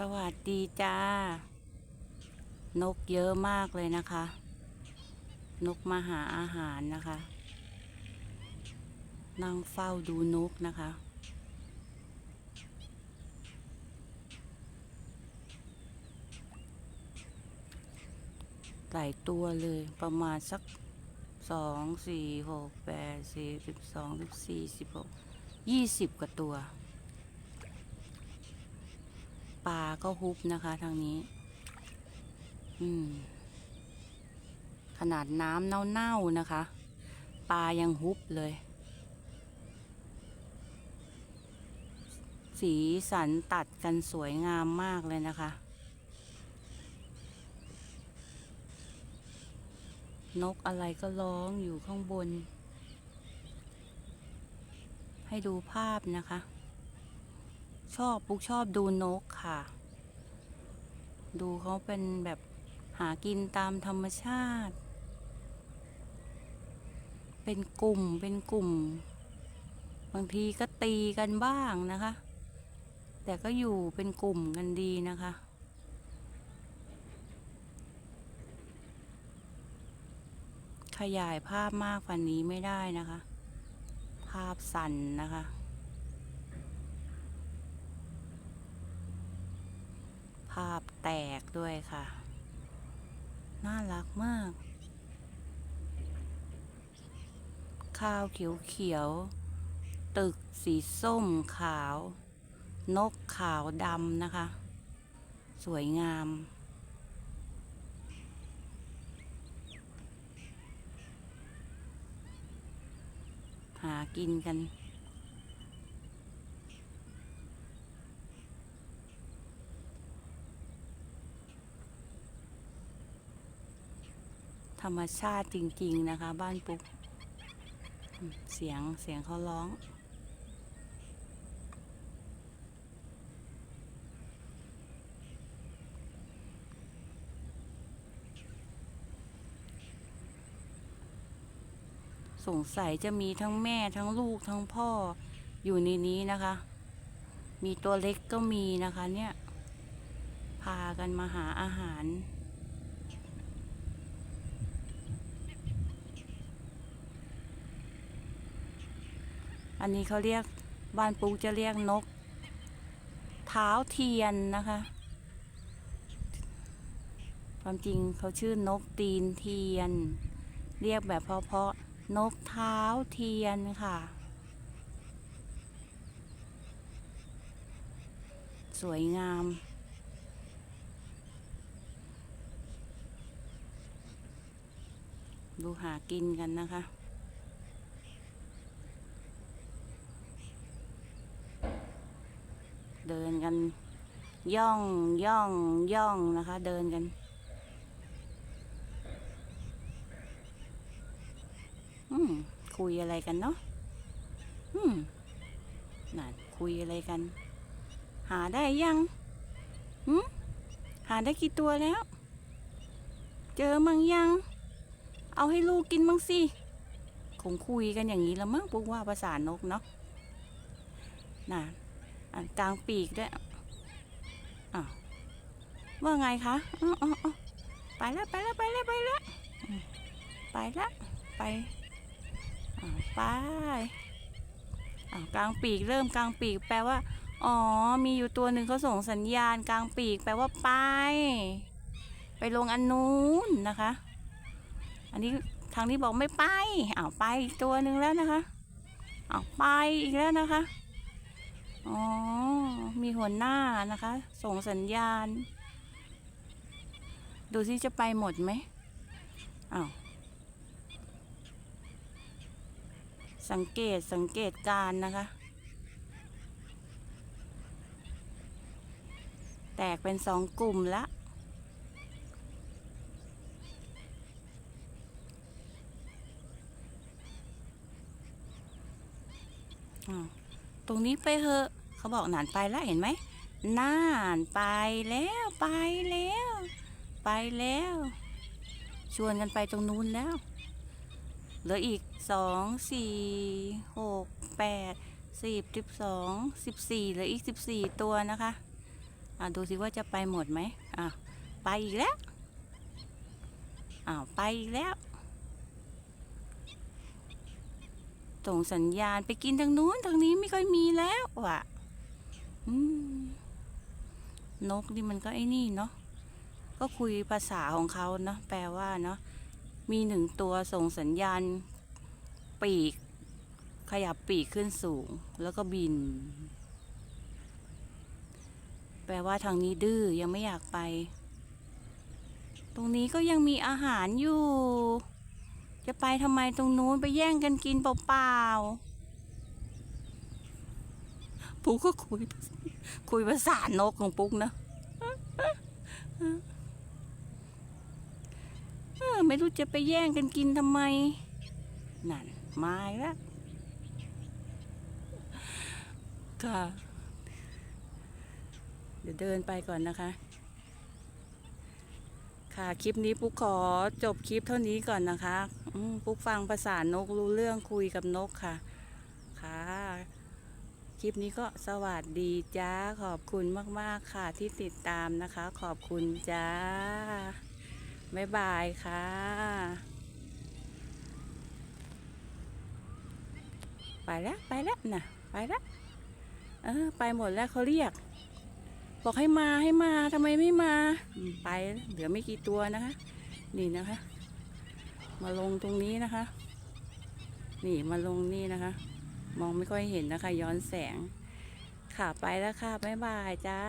สวัสดีจ้า นกเยอะมากเลยนะคะ นกมาหาอาหารนะคะ นั่งเฝ้าดูนกนะคะ หลายตัวเลยประมาณสักสองสี่หกแปดสี่สิบสองสิบสี่สิบหกยี่สิบกว่าตัว ปลาก็ฮุบนะคะ ทางนี้ อืม ขนาดน้ำเน่าๆนะคะ ปลายังฮุบเลย สีสันตัดกันสวยงามมากเลยนะคะ นกอะไรก็ร้องอยู่ข้างบน ให้ดูภาพนะคะ ชอบปุ๊กชอบดูนกค่ะ ดูเขาเป็นแบบหากินตามธรรมชาติ เป็นกลุ่มเป็นกลุ่ม บางทีก็ตีกันบ้างนะคะ แต่ก็อยู่เป็นกลุ่มกันดีนะคะขยายภาพมากกว่านี้ไม่ได้นะคะ ภาพสั่นนะคะ ภาพแตกด้วยค่ะ น่ารักมาก ข้าวเขียวเขียวๆ ตึกสีส้มขาว นกขาวดำนะคะ สวยงามหากินกัน ธ รมชาติจริง ๆ นะคะ บ้านปุ๊กเสียงเสียงเขาร้อง สงสัยจะมีทั้งแม่ทั้งลูกทั้งพ่ออยู่ในนี้นะคะ มีตัวเล็กก็มีนะคะเนี่ย พากันมาหาอาหาร อันนี้เขาเรียกบ้านปุ๊กจะเรียกนก เท้าเทียนนะคะ ความจริงเขาชื่อนกตีนเทียน เรียกแบบเพาะๆนกเท้าเทียนค่ะ สวยงามดูหากินกันนะคะ เดินกัน ย่องย่องย่องนะคะ เดินกันอืมคุยอะไรกันเนาะอืมน่ะคุยอะไรกัน หาได้ยังหืมหาได้กี่ตัวแล้ว เจอมั้งยัง เอาให้ลูกกินมั้งสิคงคุยกันอย่างนี้แล้วมั้งพวกว่าภาษานกเนาะน่ะ อะกลางปีกด้วยอะว่าไงคะอ๋ออ๋อไปแล้วไปแล้วไปแล้วไปแล้วไปแล้วไปไปกลางปีกเริ่มกลางปีกแปลว่า อ๋อ มีอยู่ตัวหนึ่งเขาส่งสัญญาณกลางปีกแปลว่าไป ไปลงอันนู้นนะคะ อันนี้ทางนี้บอกไม่ไปอ้าวไปอีกตัวหนึ่งแล้วนะคะอ้าวไปอีกแล้วนะคะ อ๋อ มีหัวหน้านะคะ ส่งสัญญาณ ดูสิจะไปหมดไหมอ้าวสังเกตสังเกตการนะคะ แตกเป็นสองกลุ่มละอ้าวตรงนี้ไปเหอะ เขาบอกนานไปแล้วเห็นไหมนานไปแล้วไปแล้ว ไปแล้ว ชวนกันไปตรงนู้นแล้ว เหลืออีกสองสี่หกแปดสิบสิบสองสิบสี่เหลืออีกสิบสี่ตัวนะคะอะดูสิว่าจะไปหมดไหมอะไปอีกแล้วอ้าวไปอีกแล้วส่งสัญญาณไปกินทางนู้นทางนี้ไม่ค่อยมีแล้วว่ะ นกนี่มันก็ไอ้นี่เนาะ ก็คุยภาษาของเขาเนาะ แปลว่าเนาะ มีหนึ่งตัวส่งสัญญาณ ปีก ขยับปีกขึ้นสูง แล้วก็บิน แปลว่าทางนี้ดื้อยังไม่อยากไป ตรงนี้ก็ยังมีอาหารอยู่ จะไปทำไมตรงนู้นไปแย่งกันกินเปล่าๆ ปุ๊กก็คุย คุยภาษานกของปุ๊กนะไม่รู้จะไปแย่งกันกินทำไม นั่น มาแล้วค่ะเดี๋ยวเดินไปก่อนนะคะ ค่ะคลิปนี้ปุ๊กขอจบคลิปเท่านี้ก่อนนะคะปุ๊กฟังภาษานกรู้เรื่องคุยกับนกค่ะ ค่ะ คลิปนี้ก็สวัสดีจ้า ขอบคุณมาก ๆ ค่ะ ที่ติดตามนะคะ ขอบคุณจ้า บ๊ายบายค่ะไปแล้วไปแล้วนะไปแล้วเออไปหมดแล้วเขาเรียก บอกให้มาให้มาทำไมไม่มา ไปเหลือไม่กี่ตัวนะคะ นี่นะคะ มาลงตรงนี้นะคะ นี่มาลงนี่นะคะ มองไม่ค่อยเห็นนะคะ ย้อนแสง ค่ะไปแล้วค่ะ บ๊ายบายจ้า